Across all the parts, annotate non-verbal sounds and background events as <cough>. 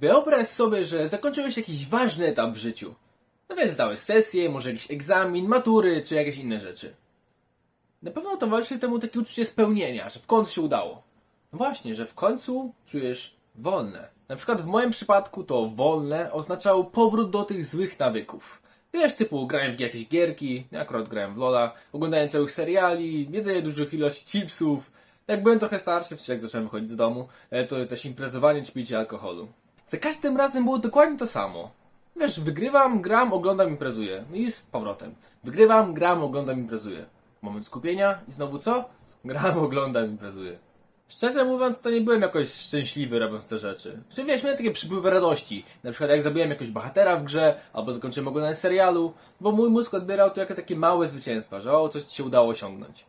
Wyobraź sobie, że zakończyłeś jakiś ważny etap w życiu. No wiesz, zdałeś sesję, może jakiś egzamin, matury, czy jakieś inne rzeczy. Na pewno towarzyszy temu takie uczucie spełnienia, że w końcu się udało. No właśnie, że w końcu czujesz wolne. Na przykład w moim przypadku to wolne oznaczało powrót do tych złych nawyków. Wiesz, typu grałem w jakieś gierki, ja akurat grałem w Lola, oglądałem całych seriali, jedzenie dużych ilości chipsów. Jak byłem trochę starszy, wtedy jak zacząłem wychodzić z domu, e, to też imprezowanie czy picie alkoholu. Za każdym razem było dokładnie to samo. Wiesz, wygrywam, gram, oglądam, imprezuję. No i z powrotem. Wygrywam, gram, oglądam, imprezuję. Moment skupienia i znowu co? Gram, <laughs> oglądam, imprezuję. Szczerze mówiąc, to nie byłem jakoś szczęśliwy robiąc te rzeczy. Czyli wiesz, miałem takie przypływy radości. Na przykład jak zabiłem jakiegoś bohatera w grze, albo zakończyłem oglądanie serialu, bo mój mózg odbierał to jako takie małe zwycięstwa, że o, coś ci się udało osiągnąć.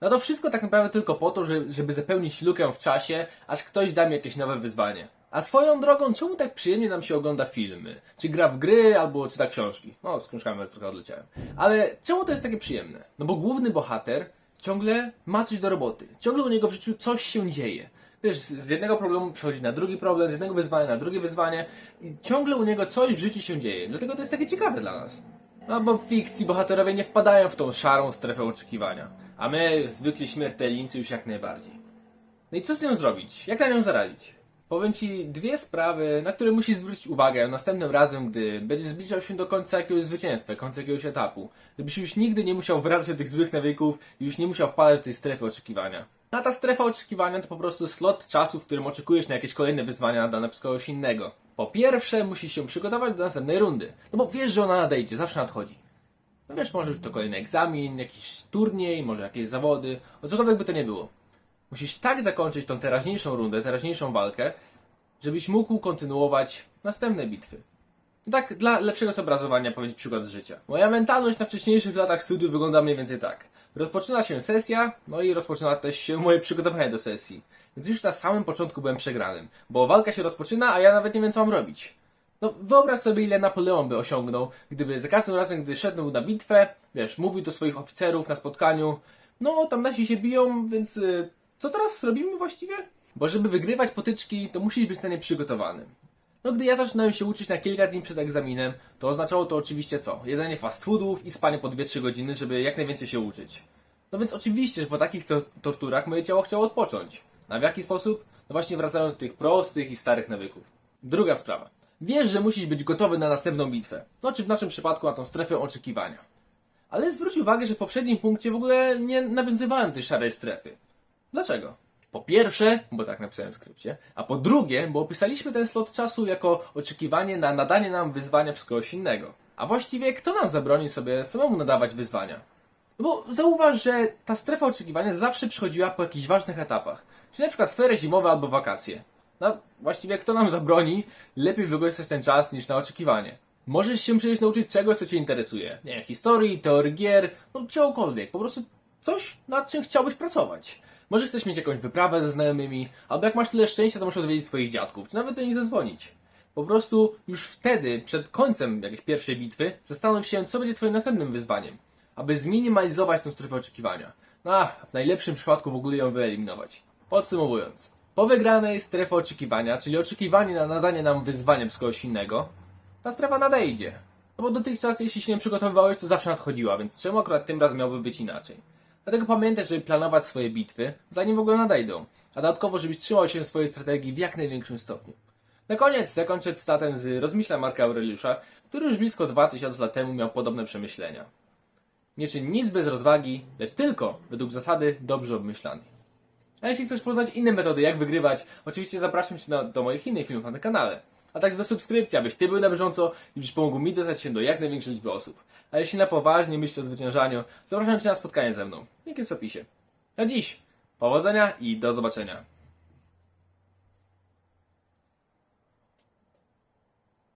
No to wszystko tak naprawdę tylko po to, że- żeby zapełnić lukę w czasie, aż ktoś da mi jakieś nowe wyzwanie. A swoją drogą, czemu tak przyjemnie nam się ogląda filmy? Czy gra w gry, albo czyta książki? No, z książkami trochę odleciałem. Ale czemu to jest takie przyjemne? No bo główny bohater ciągle ma coś do roboty. Ciągle u niego w życiu coś się dzieje. Wiesz, z jednego problemu przechodzi na drugi problem, z jednego wyzwania na drugie wyzwanie i ciągle u niego coś w życiu się dzieje. Dlatego to jest takie ciekawe dla nas. No bo w fikcji bohaterowie nie wpadają w tą szarą strefę oczekiwania. A my, zwykli śmiertelnicy, już jak najbardziej. No i co z nią zrobić? Jak na nią zaradzić? Powiem Ci dwie sprawy, na które musisz zwrócić uwagę następnym razem, gdy będziesz zbliżał się do końca jakiegoś zwycięstwa, końca jakiegoś etapu. Żebyś już nigdy nie musiał wracać do tych złych nawyków i już nie musiał wpadać do tej strefy oczekiwania. A ta strefa oczekiwania to po prostu slot czasu, w którym oczekujesz na jakieś kolejne wyzwania dane przez kogoś innego. Po pierwsze, musisz się przygotować do następnej rundy. No bo wiesz, że ona nadejdzie, zawsze nadchodzi. No wiesz, może być to kolejny egzamin, jakiś turniej, może jakieś zawody, o cokolwiek by to nie było. Musisz tak zakończyć tą teraźniejszą rundę, teraźniejszą walkę, żebyś mógł kontynuować następne bitwy. Tak, dla lepszego zobrazowania powiedzieć przykład z życia. Moja mentalność na wcześniejszych latach studiów wygląda mniej więcej tak. Rozpoczyna się sesja, no i rozpoczyna też się moje przygotowanie do sesji. Więc już na samym początku byłem przegranym, bo walka się rozpoczyna, a ja nawet nie wiem co mam robić. No wyobraź sobie ile Napoleon by osiągnął, gdyby za każdym razem, gdy szedł na bitwę, wiesz, mówił do swoich oficerów na spotkaniu, no tam nasi się biją, więc y, co teraz robimy właściwie? Bo żeby wygrywać potyczki, to musisz być na nie przygotowany. No gdy ja zaczynałem się uczyć na kilka dni przed egzaminem, to oznaczało to oczywiście co? Jedzenie fast foodów i spanie po 2-3 godziny, żeby jak najwięcej się uczyć. No więc oczywiście, że po takich to torturach moje ciało chciało odpocząć. A w jaki sposób? No właśnie wracając do tych prostych i starych nawyków. Druga sprawa. Wiesz, że musisz być gotowy na następną bitwę. No czy w naszym przypadku na tą strefę oczekiwania. Ale zwróć uwagę, że w poprzednim punkcie w ogóle nie nawiązywałem tej szarej strefy. Dlaczego? Po pierwsze, bo tak napisałem w skrypcie, a po drugie, bo opisaliśmy ten slot czasu jako oczekiwanie na nadanie nam wyzwania przez kogoś innego. A właściwie kto nam zabroni sobie samemu nadawać wyzwania? No bo zauważ, że ta strefa oczekiwania zawsze przychodziła po jakichś ważnych etapach. Czyli na przykład ferie zimowe albo wakacje. No właściwie kto nam zabroni lepiej wykorzystać ten czas niż na oczekiwanie. Możesz się przecież nauczyć czegoś, co Cię interesuje. Nie historii, teorii gier, no czegokolwiek. Po prostu coś, nad czym chciałbyś pracować. Może chcesz mieć jakąś wyprawę ze znajomymi, albo jak masz tyle szczęścia, to możesz odwiedzić swoich dziadków, czy nawet do nich zadzwonić. Po prostu już wtedy, przed końcem jakiejś pierwszej bitwy, zastanów się, co będzie Twoim następnym wyzwaniem, aby zminimalizować tę strefę oczekiwania. No, a w najlepszym przypadku w ogóle ją wyeliminować. Podsumowując, po wygranej strefie oczekiwania, czyli oczekiwanie na nadanie nam wyzwania przez kogoś innego, ta strefa nadejdzie. No bo dotychczas, jeśli się nie przygotowywałeś, to zawsze nadchodziła, więc czemu akurat tym razem miałby być inaczej? Dlatego pamiętaj, żeby planować swoje bitwy, zanim w ogóle nadejdą, a dodatkowo, żebyś trzymał się swojej strategii w jak największym stopniu. Na koniec zakończę cytatem z rozmyślań Marka Aureliusza, który już blisko 2000 lat temu miał podobne przemyślenia. Nie czyń nic bez rozwagi, lecz tylko według zasady dobrze obmyślanej. A jeśli chcesz poznać inne metody, jak wygrywać, oczywiście zapraszam Cię do moich innych filmów na tym kanale. A także do subskrypcji, abyś Ty był na bieżąco i byś pomógł mi dostać się do jak największej liczby osób. A jeśli na poważnie myślisz o zwyciężaniu, zapraszam Cię na spotkanie ze mną. Link jest w opisie. Na dziś, powodzenia i do zobaczenia.